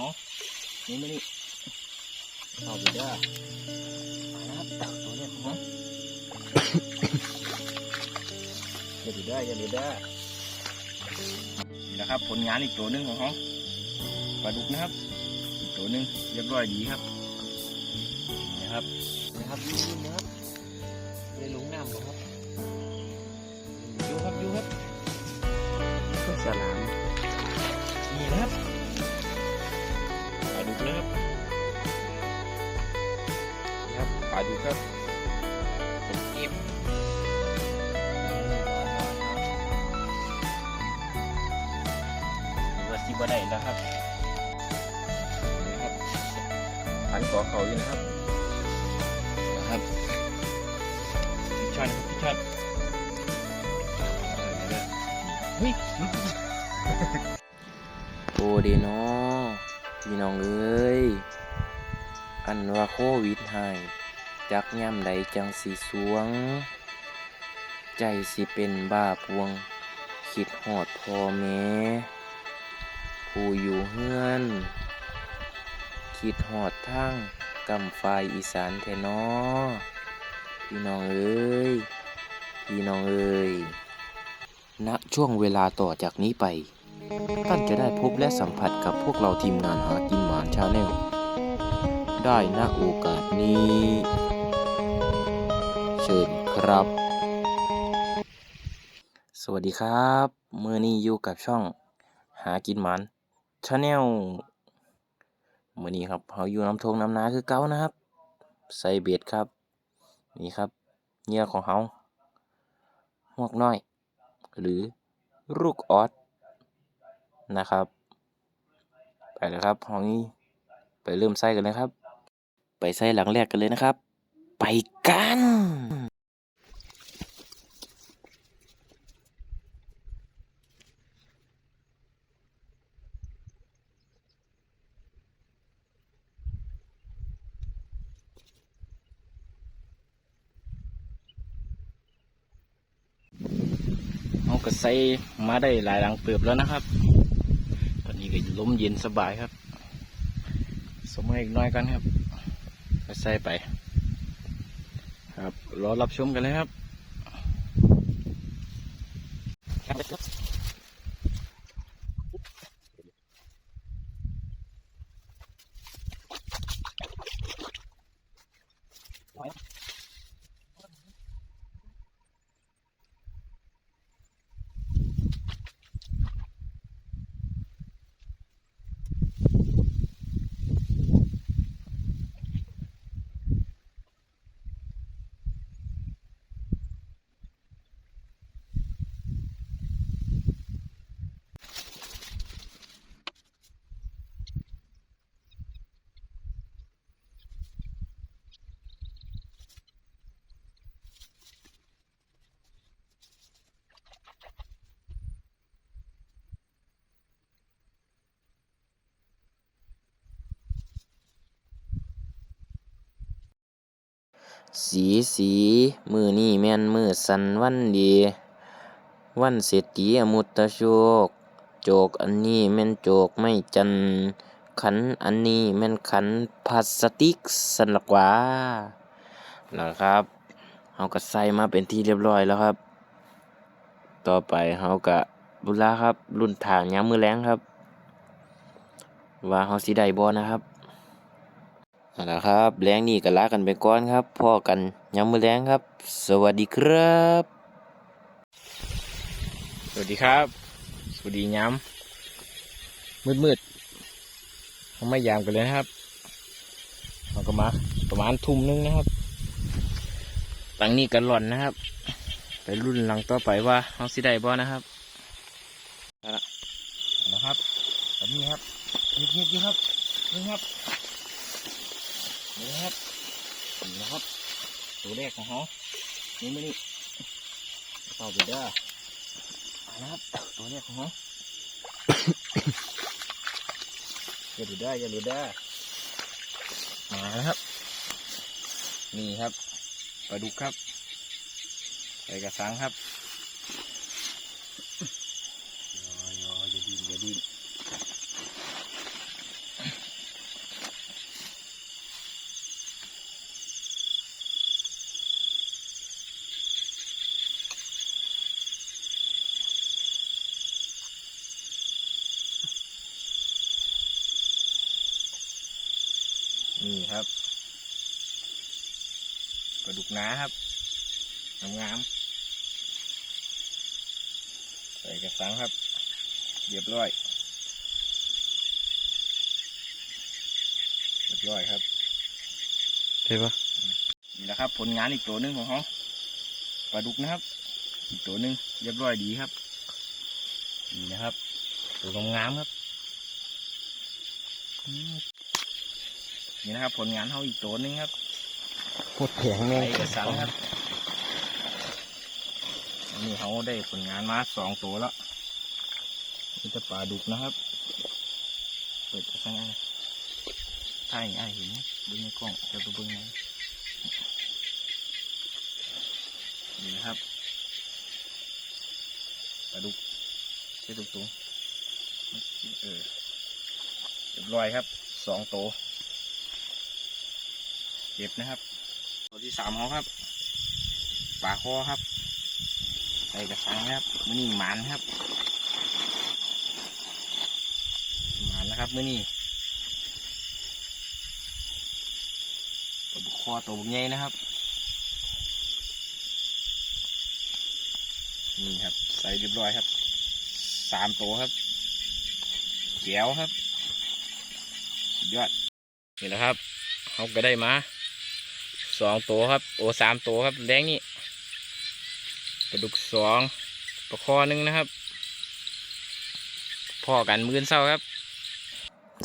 เขานี่ไม่นี่เอาไปเด้อนะครับตัวแรกของเขาอย่าดูได้ออย่าดูได้นี่นะครับ ผลงานอีกตัวหนึ่งของเขาปลาดุกนะครับ อีกตัวหนึ่งเรียบร้อยดีครับนี่นะครับนะครับยืนๆนะครับเลยลุงน้ำเหรอครับ พันกอเขาอยู่นะครับนะครับพี่ชอนครับพี่ชอนเฮ้ยโอเดเนอพี่น้องเอ้ยอันว่าโควิดหายจักย่ำใดจังสีสวง ใจสิเป็นบ้าพวง คิดหอดพ่อแม่ผู้อยู่เฮือน คิดหอดทั้งกำไฟอีสานแทนอพี่น้องเอ้ย พี่น้องเอ้ยณช่วงเวลาต่อจากนี้ไป ท่านจะได้พบและสัมผัสกับพวกเราทีมงานหากินหมานชาแนล ได้ณโอกาสนี้ เชิญครับ สวัสดีครับเมื่อนี้อยู่กับช่องหากินหมานชาแนล มื่อนี้ครับเราอยู่น้ำทงน้ำนาคือเก้านะครับ ใส่เบ็ดครับ นี่ครับเหยื่อของเราหวกน้อย หรือลูกออสนะครับ ไปเลยครับห้องนี้ไปเริ่มใส่กันเลยครับ ไปใส่หลังแรกกันเลยนะครับ ไปกัน ใส่มาได้หลายหลังเติบแล้วนะครับ ตอนนี้ก็ลมเย็นสบายครับสมัยอีกน้อยกันครับไปใส่ไป ครับรอรับชมกันเลยครับ สี สี มือนี่แม่นมือสันวันดี วันเศรษฐีอมุตตะโชค โจกอันนี้แม่นโจกไม่จันขันอันนี้แม่นขันพลาสติกสันลักหว่านะครับเฮาก็ใส่มาเป็นที่เรียบร้อยแล้วครับ ต่อไปเฮาก็บุลาครับ รุ่นถางยามมือแรงครับ ว่าเฮาสิได้บ่นะครับ เอาละครับแรงนี่ก็ลากันไปก่อนครับพ่อกันยามมือแรงครับ สวัสดีครับ สวัสดีครับ สวัสดีย้ำมืดมืดๆเขาไม่ยามกันเลยนะครับเราก็มาประมาณทุ่มนึงนะครับหลังนี้กันหล่อนนะครับ ไปรุ่นหลังต่อไปว่าเขาสิได้บ่นะครับเอาละนะครับแบบนี้ครับนิดนิดๆอยู่ครับนี่ครับ นี่นะครับนี่นะครับ ตัวแรกของเขานี่ไม่นี่เข้าไปเด้อนะครับ ตัวเนี้ยของเขาอย่าดูได้อย่าดูได้มาครับ นี่ครับปลาดุกครับใส่กระสังครับยอยออย่าดิ้นอย่าดิ้น นี่ครับปลาดุกนาครับงามๆใส่กระสังครับเรียบร้อยเรียบร้อยครับใช่ปะนี่แหละครับ ผลงานอีกตัวหนึ่งของเขาปลาดุกนะครับ อีกตัวหนึ่งเรียบร้อยดีครับนี่นะครับ ตัวงามๆครับอืม นี่นะครับ ผลงานเขาอีกตัวหนึ่งครับโคตรแข็งแม่งไอ้กระสังครับอันนี่เขาได้ผลงานมาสองตัวแล้วนี่จะปลาดุกนะครับ เปิดกระสังไอ้ถ่ายไอ้เห็นไหมเบิ้งในกล้องจะไปเบิ้งในนี่นะครับปลาดุกใช่ตุกตุงเออเรียบร้อยครับสองตัวเก็บนะครับ ตัวที่สามเขาครับปลาคอครับ ใส่กระชังครับมือนี่หมานครับหมานนะครับมือนี่ตัวบุกคอตัวบุกใหญ่นะครับนี่ครับ ใส่เรียบร้อยครับสามตัวครับแก้วครับยอดนี่แหละครับเขาก็ได้มา สองตัวครับ โอ้สามตัวครับแดงนี่ปลาดุกสองปลาคอหนึ่งนะครับพ่อกันมือนเศร้าครับ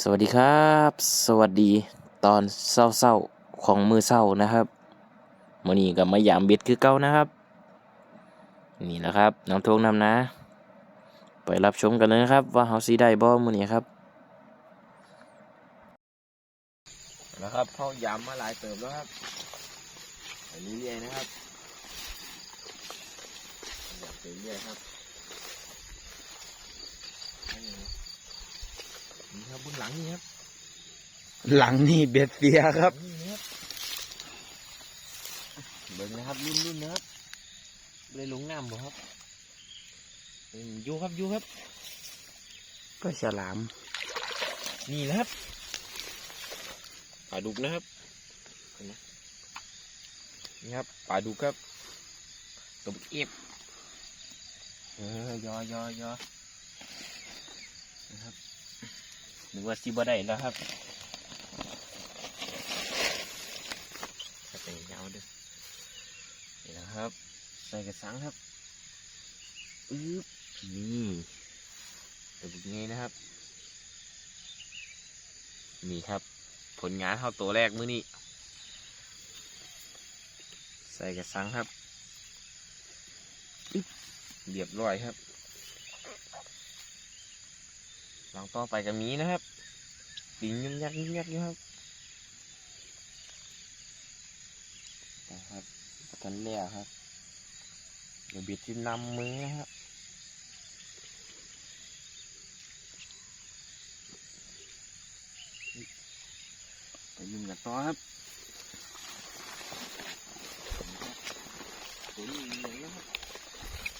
สวัสดีครับ สวัสดีตอนเศร้าๆของมือเศร้านะครับมื่อนี้กับมายามเบ็ดคือเก่านะครับ นี่แหละครับน้ำทวงนำนะ ไปรับชมกันเลยนะครับ ว่าเฮาสีได้บ่มื่อนี้ครับนะครับเขายำมาหลายเติมแล้วครับ ไปเรื่อยๆนะครับอยากไปเรื่อยครับนี่ครับบนหลังนี่ครับ หลังนี่เบ็ดเปียครับนี่นะครับเบิ่งนะครับรุ่นรุ่นๆนะครับเลยลงน้ำบ่ครับอืมอยู่ครับอยู่ครับ ก็ฉลาม นี่นะครับปลาดุกนะครับเห็นไหม นี่ครับปลาดุกครับตัวเอฟเออยอยอยอนะครับนึกว่าซิบ่ได้แล้วครับจะเป็นยาวเด้อนี่นะครับ ใส่กระสังครับอึ๊บนี่ตัวบุกนี้นะครับนี่ครับ ผลงานเขาตัวแรกมื้อนี้ใส่กระสังครับอึ๊บเรียบร้อยครับ หลังต่อไปกับมีนะครับปิงยุ่งยักยุ่งยักอยู่ครับนะครับตอนแรกครับ เดี๋ยวบิดที่นำมือนะครับไปยุ่งกันต่อครับ ตัวนี้มีอะไรนะครับ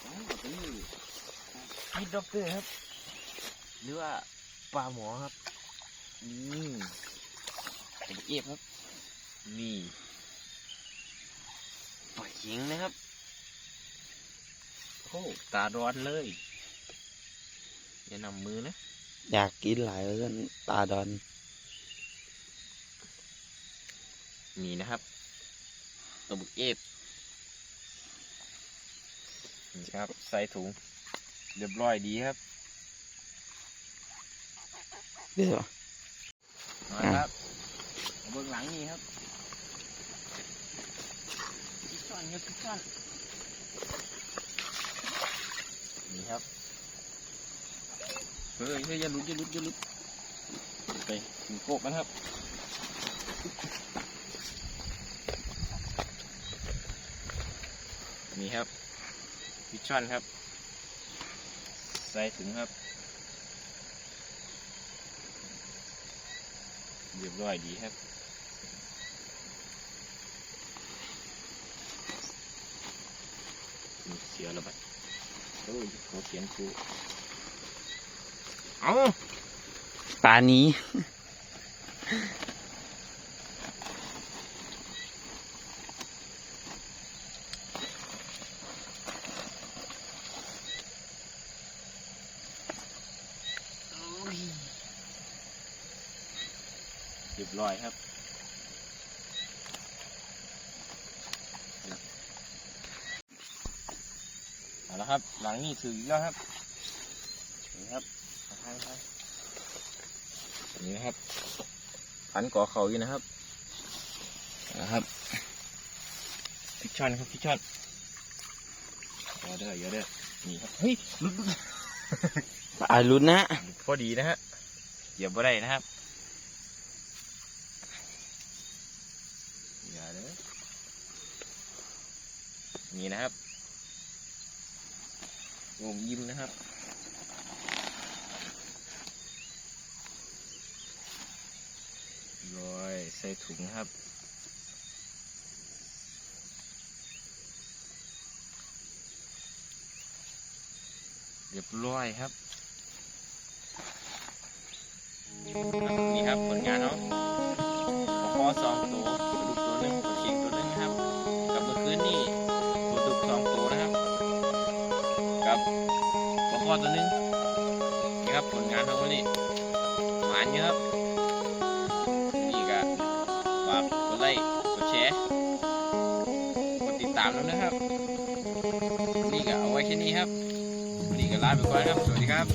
อ๋อตัวนี้ฮิดด็อกเตอร์ครับ หรือว่าปลาหมอครับ นี่เป็นเอฟครับ นี่ปล่อยเข็งนะครับโอ้ตาร้อนเลย อย่านำมือนะ อยากกินหลายเรื่องตาดอน นี่นะครับตัวบุกเอฟ นี่ครับ ใส่ถุง เรียบร้อยดีครับเดี๋ยวมาครับเอาเบื้องหลังนี่ครับพิชอนครับพิชอนนี่ครับเฮ้ยเฮ้ยอย่าหลุดอย่าหลุดอย่าหลุดไปถึงโกกกันครับนี่ครับ พิชอนครับ ใส่ถุงครับ เรียบร้อยดีครับเสียแล้วบัดโอ้ยเขาเขียนครูเอาปลานี้ เรียบร้อยครับ เอาละครับ หลังนี้ถืออีกแล้วครับนี่ครับมาทางครับนี่นะครับพันก่อเขาอยู่นะครับนะครับพิชช่อนครับพิชช่อนอย่าเด้ออย่าเด้อนี่ครับเฮ้ยหลุดหลุดอารุณนะพอดีนะฮะเหยียบบ่ได้นะครับอย่าเด้อนี่นะครับ งมยิ้มนะครับร้อยใส่ถุงครับเรียบร้อยครับ นี่ครับผลงานเนาะปลาคอสองตัว อตัวนึงนี่ครับผลงานของวันนี่หวานเยอะครับนี่ก็ฝากกดไลค์กดแชร์กดติดตามแล้วนะครับ นี่ก็เอาไว้แค่นี้ครับนี่ก็ลาไปก่อนครับ สวัสดีครับ